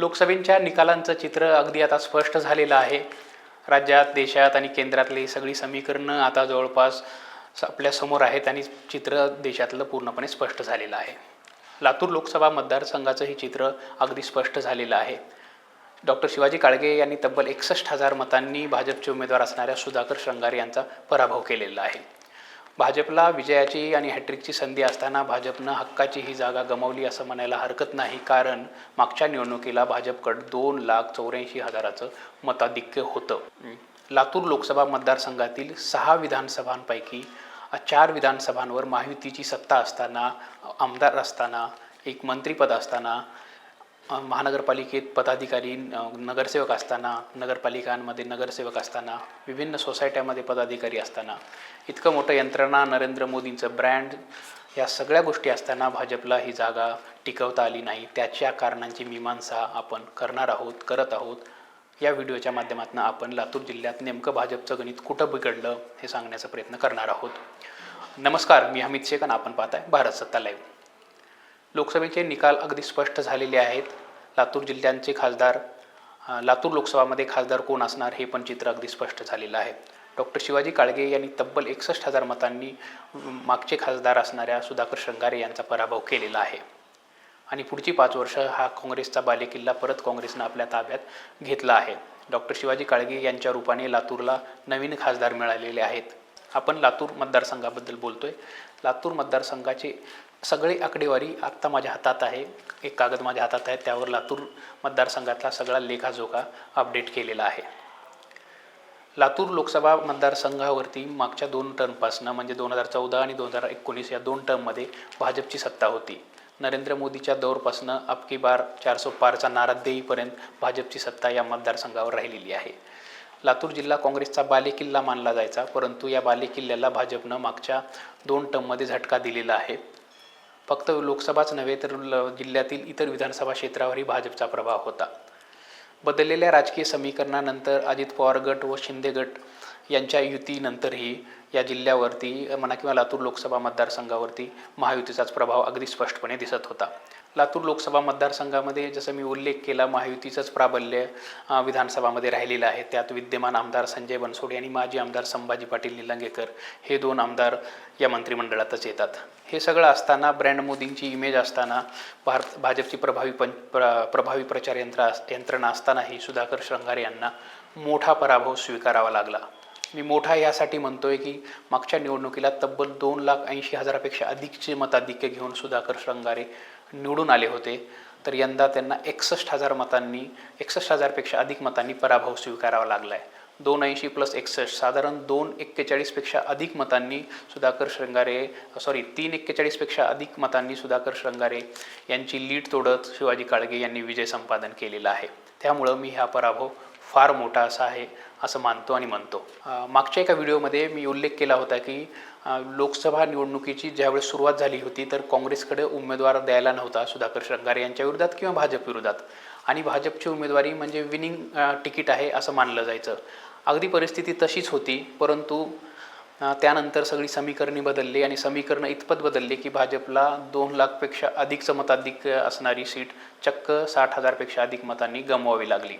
लोकसभेच्या निकालांचं चित्र अगदी आता स्पष्ट झालेलं आहे. राज्यात देशात आणि केंद्रातली सगळी समीकरणं आता जवळपास स- आपल्यासमोर आहेत आणि चित्र देशातलं पूर्णपणे स्पष्ट झालेलं आहे. लातूर लोकसभा मतदारसंघाचं हे चित्र अगदी स्पष्ट झालेलं आहे. डॉक्टर शिवाजी काळगे यांनी तब्बल एकसष्ट हजार मतांनी भाजपचे उमेदवार असणाऱ्या सुधाकर श्रंगारे यांचा पराभव केलेला आहे. भाजपला विजयाची आणि हॅट्रिकची संधी असताना भाजपनं हक्काची ही जागा गमावली असं म्हणायला हरकत नाही कारण मागच्या निवडणुकीला भाजपकडं दोन लाख चौऱ्याऐंशी हजाराचं मताधिक्य होतं. लातूर लोकसभा मतदारसंघातील सहा विधानसभांपैकी चार विधानसभांवर महायुतीची सत्ता असताना आमदार असताना एक मंत्रिपद असताना महानगरपालिकेत पदाधिकारी नगरसेवक असताना नगरपालिकांमध्ये नगरसेवक असताना विभिन्न सोसायट्यामध्ये पदाधिकारी असताना इतकं मोठं यंत्रणा नरेंद्र मोदींचं ब्रँड या सगळ्या गोष्टी असताना भाजपला ही जागा टिकवता आली नाही. त्याच्या कारणांची मीमांसा आपण करणार आहोत करत आहोत. या व्हिडिओच्या माध्यमातून आपण लातूर जिल्ह्यात नेमकं भाजपचं गणित कुठं बिघडलं हे सांगण्याचा प्रयत्न करणार आहोत. नमस्कार मी हमित शेख आणि आपण पाहताय भारत सत्ता लाईव्ह लोकसभेचे निकाल अगदी स्पष्ट झालेले आहेत. लातूर जिल्ह्यांचे खासदार लातूर लोकसभामध्ये खासदार कोण असणार हे पण चित्र अगदी स्पष्ट झालेलं आहे. डॉक्टर शिवाजी काळगे यांनी तब्बल एकसष्ट हजार मतांनी मागचे खासदार असणाऱ्या सुधाकर शृंगारे यांचा पराभव केलेला आहे. आणि पुढची पाच वर्ष हा काँग्रेसचा बालेकिल्ला परत काँग्रेसनं आपल्या ताब्यात घेतला आहे. डॉक्टर शिवाजी काळगे यांच्या रूपाने लातूरला नवीन खासदार मिळालेले आहेत. आपण लातूर मतदारसंघाबद्दल बोलतोय. लातूर मतदारसंघाचे सगळी आकडेवारी आत्ता माझ्या हातात आहे. एक कागद माझ्या हातात आहे. त्यावर लातूर मतदारसंघातला सगळा लेखाजोखा अपडेट केलेला आहे. लातूर लोकसभा मतदारसंघावरती मागच्या दोन टर्मपासनं म्हणजे दोन हजार चौदा आणि दोन हजार एकोणीस या दोन टर्ममध्ये भाजपची सत्ता होती. नरेंद्र मोदीच्या दौरपासनं अबकी बार चारसो पारचा नारा देईपर्यंत भाजपची सत्ता या मतदारसंघावर राहिलेली आहे. लातूर जिल्हा काँग्रेसचा बालेकिल्ला मानला जायचा परंतु या बालेकिल्ल्याला भाजपनं मागच्या दोन टर्ममध्ये झटका दिलेला आहे. फक्त लोकसभाच नव्हे तर ल- जिल्ह्यातील इतर विधानसभा क्षेत्रावरही भाजपचा प्रभाव होता. बदललेल्या राजकीय समीकरणानंतर अजित पवार गट व शिंदे गट यांच्या युतीनंतरही या जिल्ह्यावरती म्हणा किंवा लातूर लोकसभा मतदारसंघावरती महायुतीचाच प्रभाव अगदी स्पष्टपणे दिसत होता. लातूर लोकसभा मतदारसंघामध्ये जसं मी उल्लेख केला महायुतीचंच प्राबल्य विधानसभामध्ये राहिलेलं आहे. त्यात विद्यमान आमदार संजय बनसोडे आणि माजी आमदार संभाजी पाटील निलंगेकर हे दोन आमदार या मंत्रिमंडळातच येतात. हे सगळं असताना ब्रँड मोदींची इमेज असताना भारत भाजपची प्रभावी पं प्र प्रभावी प्रचार यंत्र यंत्रणा असतानाही सुधाकर श्रंगारे यांना मोठा पराभव स्वीकारावा लागला. मी मोठा यासाठी म्हणतोय की मागच्या निवडणुकीला तब्बल दोन लाख ऐंशी हजारापेक्षा अधिकचे मताधिक्य घेऊन सुधाकर श्रंगारे निवडून आले होते. तर यंदा त्यांना एकसष्ट हजार मतांनी एकसष्ट हजारपेक्षा अधिक मतांनी पराभव स्वीकारावा लागला आहे दोन ऐंशी प्लस एकसष्ट साधारण दोन एक्केचाळीसपेक्षा अधिक मतांनी सुधाकर श्रंगारे सॉरी तीन एक्केचाळीसपेक्षा अधिक मतांनी सुधाकर श्रंगारे यांची लीड तोडत शिवाजी काळगे यांनी विजय संपादन केलेला आहे. त्यामुळं मी हा पराभव फार मोठा असा आहे असं मानतो आणि म्हणतो. मागच्या एका व्हिडिओमध्ये मी उल्लेख केला होता की लोकसभा निवडणुकीची ज्यावेळेस सुरुवात झाली होती तर काँग्रेसकडे उमेदवार द्यायला नव्हता सुधाकर श्रंगारे यांच्या विरोधात किंवा भाजप विरोधात. आणि भाजपची उमेदवारी म्हणजे विनिंग तिकीट आहे असं मानलं जायचं. अगदी परिस्थिती तशीच होती परंतु त्यानंतर सगळी समीकरणे बदलली आणि समीकरणं इतपत बदलली की भाजपला दोन लाखपेक्षा अधिकचं मताधिक असणारी सीट चक्क साठ हजारपेक्षा अधिक मतांनी गमवावी लागली.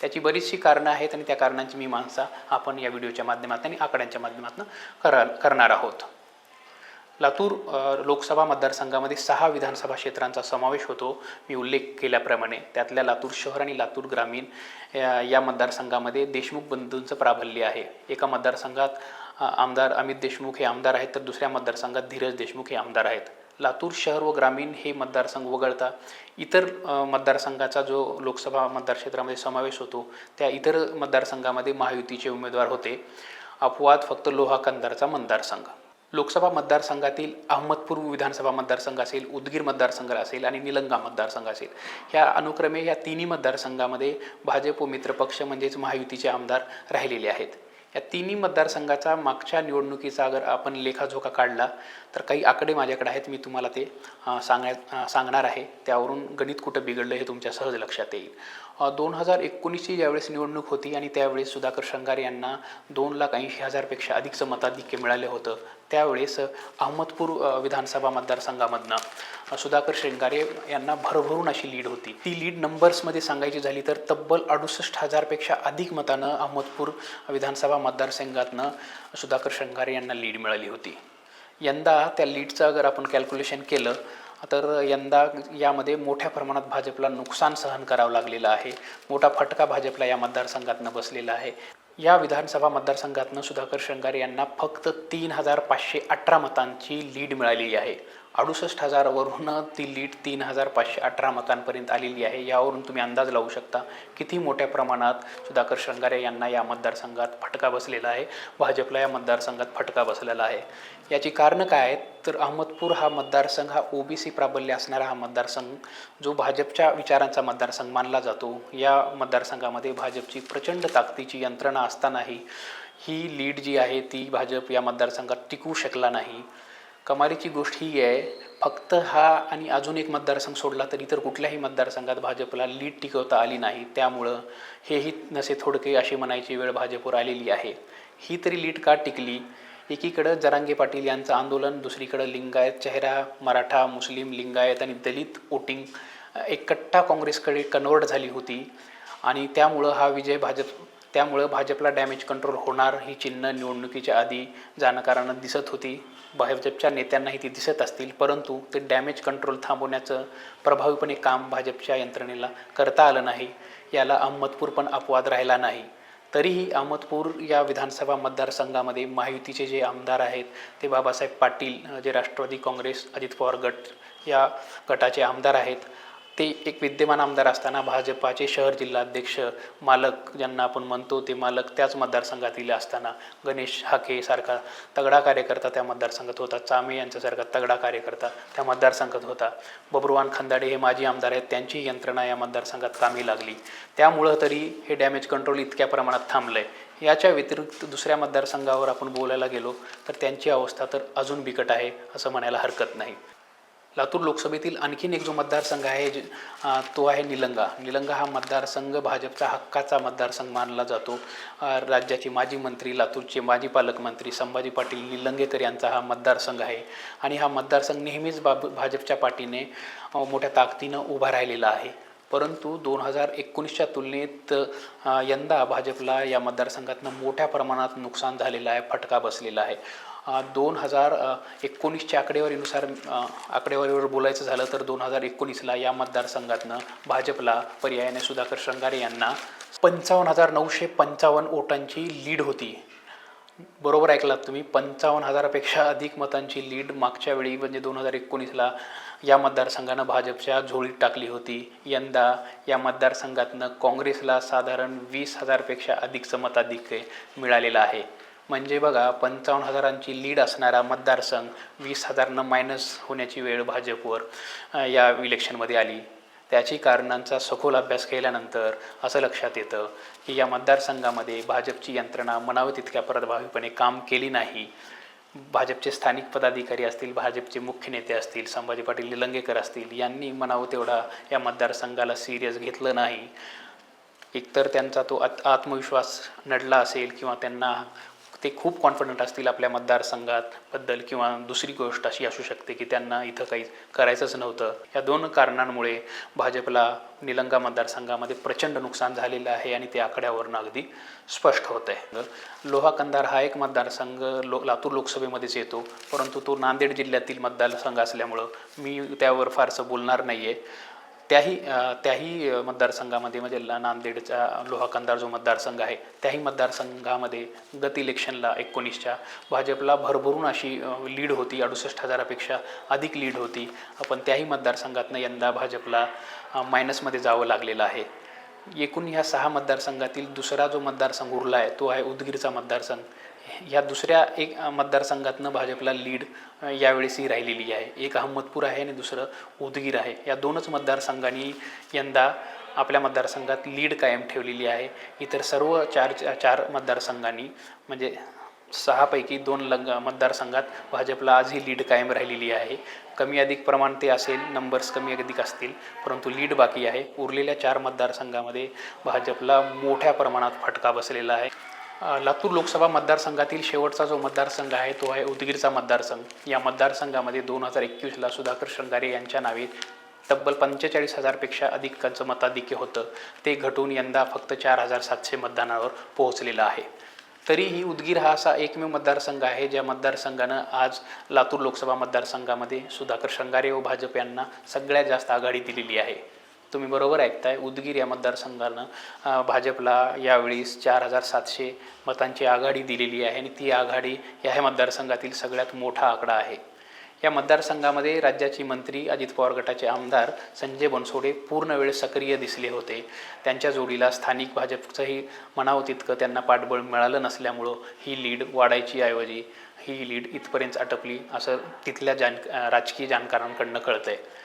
त्याची बरीचशी कारणं आहेत आणि त्या कारणांची मी माणसा आपण या व्हिडिओच्या माध्यमातून आणि आकड्यांच्या माध्यमातून करा करणार आहोत. लातूर लोकसभा मतदारसंघामध्ये सहा विधानसभा क्षेत्रांचा समावेश होतो. मी उल्लेख केल्याप्रमाणे त्यातल्या लातूर शहर आणि लातूर ग्रामीण या मतदारसंघामध्ये देशमुख बंधूंचं प्राबल्य आहे. एका मतदारसंघात आमदार अमित देशमुख हे आमदार आहेत तर दुसऱ्या मतदारसंघात धीरज देशमुख हे आमदार आहेत. लातूर शहर व ग्रामीण हे मतदारसंघ वगळता इतर मतदारसंघाचा जो लोकसभा मतदारक्षेत्रामध्ये समावेश होतो त्या इतर मतदारसंघामध्ये महायुतीचे उमेदवार होते. अपवाद फक्त लोहा कंदारचा मतदारसंघ. लोकसभा मतदारसंघातील अहमदपूर विधानसभा मतदारसंघ असेल उदगीर मतदारसंघ असेल आणि निलंगा मतदारसंघ असेल ह्या अनुक्रमे या तिन्ही मतदारसंघामध्ये भाजप व मित्रपक्ष म्हणजेच महायुतीचे आमदार राहिलेले आहेत. या तिन्ही मतदारसंघाचा मागच्या निवडणुकीचा अगर आपण लेखाजोखा काढला तर काही आकडे माझ्याकडे आहेत मी तुम्हाला ते अ, सांगण्यात सांगणार आहे. त्यावरून गणित कुठं बिघडलं हे तुमच्या सहज लक्षात येईल. दोन हजार एकोणीसची ज्यावेळेस निवडणूक होती आणि त्यावेळेस सुधाकर श्रंगारे यांना दोन लाख ऐंशी हजारपेक्षा अधिकचं मताधिक्य मिळालं होतं त्यावेळेस अहमदपूर विधानसभा मतदारसंघामधनं सुधाकर श्रृंगारे यांना भरभरून अशी लीड होती. ती लीड नंबर्समध्ये सांगायची झाली तर तब्बल अडुसष्ट हजारपेक्षा अधिक मतानं अहमदपूर विधानसभा मतदारसंघातनं सुधाकर श्रृंगारे यांना लीड मिळाली होती. यंदा त्या लीडचं अगर आपण कॅल्क्युलेशन केलं तर यंदा यामध्ये मोठ्या प्रमाणात भाजपला नुकसान सहन करावं लागलेलं आहे. मोठा फटका भाजपला या मतदारसंघातनं बसलेला आहे. या विधानसभा मतदारसंघातनं सुधाकर शृंगारे यांना फक्त तीन हजार पाचशे अठरा मतांची लीड मिळालेली आहे. अडुसष्ट हजारावरून ती लीड तीन हजार पाचशे अठरा मतांपर्यंत आलेली आहे. यावरून तुम्ही अंदाज लावू शकता किती मोठ्या प्रमाणात सुधाकर श्रंगारे यांना या मतदारसंघात फटका बसलेला आहे. भाजपला या मतदारसंघात फटका बसलेला आहे. याची कारणं काय आहेत? तर अहमदपूर हा मतदारसंघ हा ओबीसी प्राबल्य असणारा हा मतदारसंघ जो भाजपच्या विचारांचा मतदारसंघ मानला जातो. या मतदारसंघामध्ये भाजपची प्रचंड ताकदीची यंत्रणा असतानाही ही लीड जी आहे ती भाजप या मतदारसंघात टिकवू शकला नाही. कमालीची गोष्ट ही आहे फक्त हा आणि अजून एक मतदारसंघ सोडला तर इतर कुठल्याही मतदारसंघात भाजपला लीड टिकवता आली नाही. त्यामुळं हेही नसे थोडके अशी म्हणायची वेळ भाजपवर आलेली आहे. ही तरी लीड का टिकली? एकीकडं जरांगे पाटील यांचं आंदोलन दुसरीकडं लिंगायत चेहरा मराठा मुस्लिम लिंगायत आणि दलित वोटिंग एकट्टा काँग्रेसकडे कन्वर्ट झाली होती आणि त्यामुळं हा विजय भाजप त्यामुळं भाजपला डॅमेज कंट्रोल होणार ही चिन्ह निवडणुकीच्या आधी जाणकारांना दिसत होती. भाजपच्या नेत्यांनाही ती दिसत असतील परंतु ते डॅमेज कंट्रोल थांबवण्याचं प्रभावीपणे काम भाजपच्या यंत्रणेला करता आलं नाही. याला अहमदपूर पण अपवाद राहिला नाही. तरीही अहमदपूर या विधानसभा मतदारसंघामध्ये महायुतीचे जे आमदार आहेत ते बाबासाहेब पाटील जे राष्ट्रवादी काँग्रेस अजित पवार गट या गटाचे आमदार आहेत. ते एक विद्यमान आमदार असताना भाजपाचे शहर जिल्हाध्यक्ष मालक ज्यांना आपण म्हणतो ते मालक त्याच मतदारसंघातील असताना गणेश हाकेसारखा तगडा कार्यकर्ता त्या मतदारसंघात होता. चामे यांच्यासारखा तगडा कार्यकर्ता त्या मतदारसंघात होता. बबरुवान खंदाडे हे माजी आमदार आहेत. त्यांची यंत्रणा या मतदारसंघात कामी लागली. त्यामुळं तरी हे डॅमेज कंट्रोल इतक्या प्रमाणात थांबलं आहे याच्या व्यतिरिक्त दुसऱ्या मतदारसंघावर आपण बोलायला गेलो तर त्यांची अवस्था तर अजून बिकट आहे असं म्हणायला हरकत नाही. लातूर लोकसभेतील आणखीन एक जो मतदारसंघ आहे तो आहे निलंगा. निलंगा हा मतदारसंघ भाजपचा हक्काचा मतदारसंघ मानला जातो. राज्याचे माजी मंत्री लातूरचे माजी पालकमंत्री संभाजी पाटील निलंगेकर यांचा हा मतदारसंघ आहे. आणि हा मतदारसंघ नेहमीच बाब भाजपच्या पाठीने मोठ्या ताकदीनं उभा राहिलेला आहे. परंतु दोन हजार एकोणीसच्या तुलनेत यंदा भाजपला या मतदारसंघातनं मोठ्या प्रमाणात नुकसान झालेलं आहे फटका बसलेला आहे. दोन हजार एकोणीसच्या आकडेवारीनुसार आकडेवारीवर बोलायचं झालं तर दोन हजार एकोणीसला या मतदारसंघातनं भाजपला पर्यायाने सुधाकर शृंगारे यांना पंचावन्न हजार नऊशे पंचावन्न वोटांची लीड होती. बरोबर ऐकलात तुम्ही पंचावन्न हजारापेक्षा अधिक मतांची लीड मागच्या वेळी म्हणजे दोन हजार एकोणीसला या मतदारसंघानं भाजपच्या झोळीत टाकली होती. यंदा या मतदारसंघातनं काँग्रेसला साधारण वीस हजारपेक्षा अधिकचं मताधिक्य मिळालेलं आहे. म्हणजे बघा पंचावन्न हजारांची लीड असणारा मतदारसंघ वीस हजारनं मायनस होण्याची वेळ भाजपवर या इलेक्शनमध्ये आली. त्याची कारणांचा सखोल अभ्यास केल्यानंतर असं लक्षात येतं की या मतदारसंघामध्ये भाजपची यंत्रणा म्हणावं तितक्या प्रभावीपणे काम केली नाही. भाजपचे स्थानिक पदाधिकारी असतील भाजपचे मुख्य नेते असतील संभाजी पाटील निलंगेकर असतील यांनी म्हणावं तेवढा या मतदारसंघाला सिरियस घेतलं नाही. एकतर त्यांचा तो आत आत्मविश्वास नडला असेल किंवा त्यांना ते खूप कॉन्फिडंट असतील आपल्या मतदारसंघात बद्दल किंवा दुसरी गोष्ट अशी असू शकते की त्यांना इथं काही करायचंच नव्हतं. या दोन कारणांमुळे भाजपला निलंगा मतदारसंघामध्ये प्रचंड नुकसान झालेलं आहे आणि ते आकड्यावरून अगदी स्पष्ट होत आहे लोहा कंधार हा एक मतदारसंघ लो लातूर लोकसभेमध्येच येतो परंतु तो नांदेड जिल्ह्यातील मतदारसंघ असल्यामुळं मी त्यावर फारसं बोलणार नाही आहे त्याही त्याही मतदारसंघामध्ये म्हणजे नांदेडचा लोहाकंदार जो मतदारसंघ आहे त्याही मतदारसंघामध्ये गत इलेक्शनला एकोणीसच्या भाजपला भरभरून अशी लीड होती अडुसष्ट हजारापेक्षा अधिक लीड होती. पण त्याही मतदारसंघातनं यंदा भाजपला मायनसमध्ये जावं लागलेलं आहे. एकूण ह्या सहा मतदारसंघातील दुसरा जो मतदारसंघ उरला आहे तो आहे उदगीरचा मतदारसंघ. ह्या दुसऱ्या एक मतदारसंघातनं भाजपला लीड यावेळेसही राहिलेली आहे. एक अहमदपूर आहे आणि दुसरं उदगीर आहे. या दोनच मतदारसंघांनी यंदा आपल्या मतदारसंघात लीड कायम ठेवलेली आहे. इतर सर्व चार चार मतदारसंघांनी म्हणजे सहापैकी दोन लग मतदारसंघात भाजपला आजही लीड कायम राहिलेली आहे. कमी अधिक प्रमाण ते असेल नंबर्स कमी अधिक असतील परंतु लीड बाकी आहे. उरलेल्या चार मतदारसंघामध्ये भाजपला मोठ्या प्रमाणात फटका बसलेला आहे. लातूर लोकसभा मतदारसंघातील शेवटचा जो मतदारसंघ आहे तो आहे उदगीरचा मतदारसंघ. या मतदारसंघामध्ये दोन हजार एकवीसला सुधाकर श्रंगारे यांच्या नावे तब्बल पंचेचाळीस हजारपेक्षा अधिकांचं मताधिक्य होतं. ते घटून यंदा फक्त चार हजार सातशे मतदानावर पोहोचलेलं आहे. तरीही उदगीर हा असा एकमेव मतदारसंघ आहे ज्या मतदारसंघानं आज लातूर लोकसभा मतदारसंघामध्ये सुधाकर श्रंगारे व भाजप यांना सगळ्यात जास्त आघाडी दिलेली आहे. तुम्ही बरोबर ऐकताय. उदगीर या मतदारसंघानं भाजपला यावेळीस चार हजार सातशे मतांची आघाडी दिलेली आहे आणि ती आघाडी या ह्या मतदारसंघातील सगळ्यात मोठा आकडा आहे. या मतदारसंघामध्ये राज्याचे मंत्री अजित पवार गटाचे आमदार संजय बनसोडे पूर्ण वेळ सक्रिय दिसले होते. त्यांच्या जोडीला स्थानिक भाजपचंही म्हणावं तितकं त्यांना पाठबळ मिळालं नसल्यामुळं ही लीड वाढायची ऐवजी ही लीड इथपर्यंत अटपली असं तिथल्या जाण राजकीय जाणकारांकडनं कळतं आहे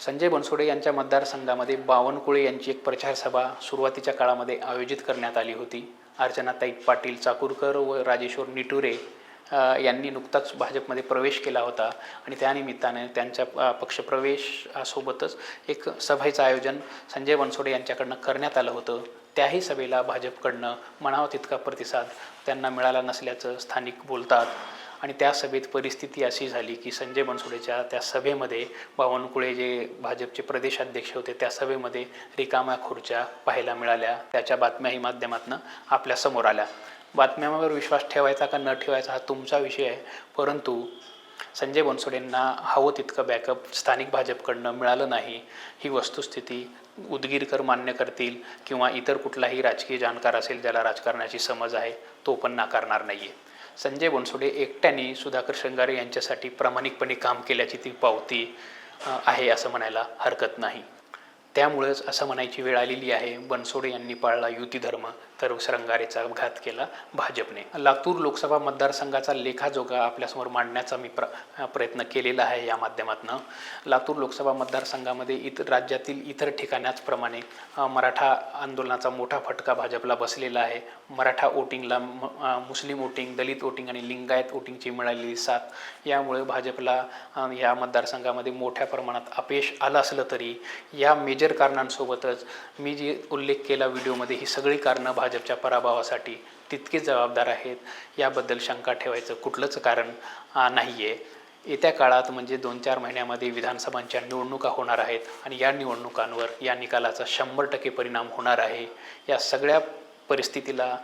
संजय बनसोडे यांच्या मतदारसंघामध्ये बावनकुळे यांची एक प्रचार सभा सुरुवातीच्या काळामध्ये आयोजित करण्यात आली होती. अर्चनाताई पाटील चाकूरकर व राजेश्वर निटुरे यांनी नुकताच भाजपमध्ये प्रवेश केला होता आणि त्यानिमित्ताने त्यांच्या पक्षप्रवेशासोबतच एक सभेचं आयोजन संजय बनसोडे यांच्याकडनं करण्यात आलं होतं. त्याही सभेला भाजपकडनं म्हणावा तितका प्रतिसाद त्यांना मिळाला नसल्याचं स्थानिक बोलतात. आणि त्या सभेत परिस्थिती अशी झाली की संजय बनसोडेच्या त्या सभेमध्ये बावनकुळे जे भाजपचे प्रदेशाध्यक्ष होते त्या सभेमध्ये रिकाम्या खुर्च्या पाहायला मिळाल्या. त्याच्या बातम्याही माध्यमातून आपल्यासमोर आल्या. बातम्यांवर विश्वास ठेवायचा का न ठेवायचा हा तुमचा विषय आहे परंतु संजय बनसोडेंना हवं तितकं बॅकअप स्थानिक भाजपकडनं मिळालं नाही. ही वस्तुस्थिती उदगीरकर मान्य करतील किंवा इतर कुठलाही राजकीय जाणकार असेल ज्याला राजकारणाची समज आहे तो पण नाकारणार नाही आहे संजय बनसोडे एकट्याने सुधाकर शृंगारे यांच्यासाठी प्रामाणिकपणे काम केल्याची ती पावती आहे असं म्हणायला हरकत नाही. त्यामुळेच असं म्हणायची वेळ आलेली आहे. बनसोडे यांनी पाळला युती धर्म. तर श्रंगारेचा घात केला भाजपने. लातूर लोकसभा मतदारसंघाचा लेखाजोगा आपल्यासमोर मांडण्याचा मी प्र प्रयत्न केलेला आहे या माध्यमातून. लातूर लोकसभा मतदारसंघामध्ये इतर राज्यातील इतर ठिकाणाचप्रमाणे मराठा आंदोलनाचा मोठा फटका भाजपला बसलेला आहे. मराठा वोटिंगला मुस्लिम वोटिंग दलित वोटिंग आणि लिंगायत वोटिंगची मिळालेली साथ यामुळे भाजपला या मतदारसंघामध्ये मोठ्या प्रमाणात अपयश आलं असलं तरी या मेजर कारणांसोबतच मी जी उल्लेख केला व्हिडिओमध्ये ही सगळी कारणं भाजपच्या पराभवासाठी तितकेच जबाबदार आहेत याबद्दल शंका ठेवायचं कुठलंच कारण नाही आहे येत्या काळात म्हणजे दोन चार महिन्यामध्ये विधानसभांच्या निवडणुका होणार आहेत आणि या निवडणुकांवर या निकालाचा शंभर टक्के परिणाम होणार आहे. या सगळ्या परिस्थितीला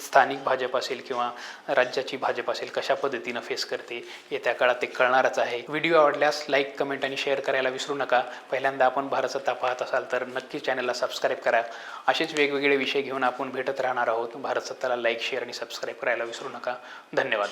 स्थानिक भाजप असेल किंवा राज्याची भाजप असेल कशा पद्धतीनं फेस करते येत्या काळात ते कळणारच आहे. व्हिडिओ आवडल्यास लाईक कमेंट आणि शेअर करायला विसरू नका. पहिल्यांदा आपण भारतसत्ता पाहत असाल तर नक्की चॅनलला सबस्क्राईब करा. असेच वेगवेगळे विषय घेऊन आपण भेटत राहणार आहोत. भारत सत्ताला लाईक शेअर आणि सबस्क्राईब करायला विसरू नका. धन्यवाद.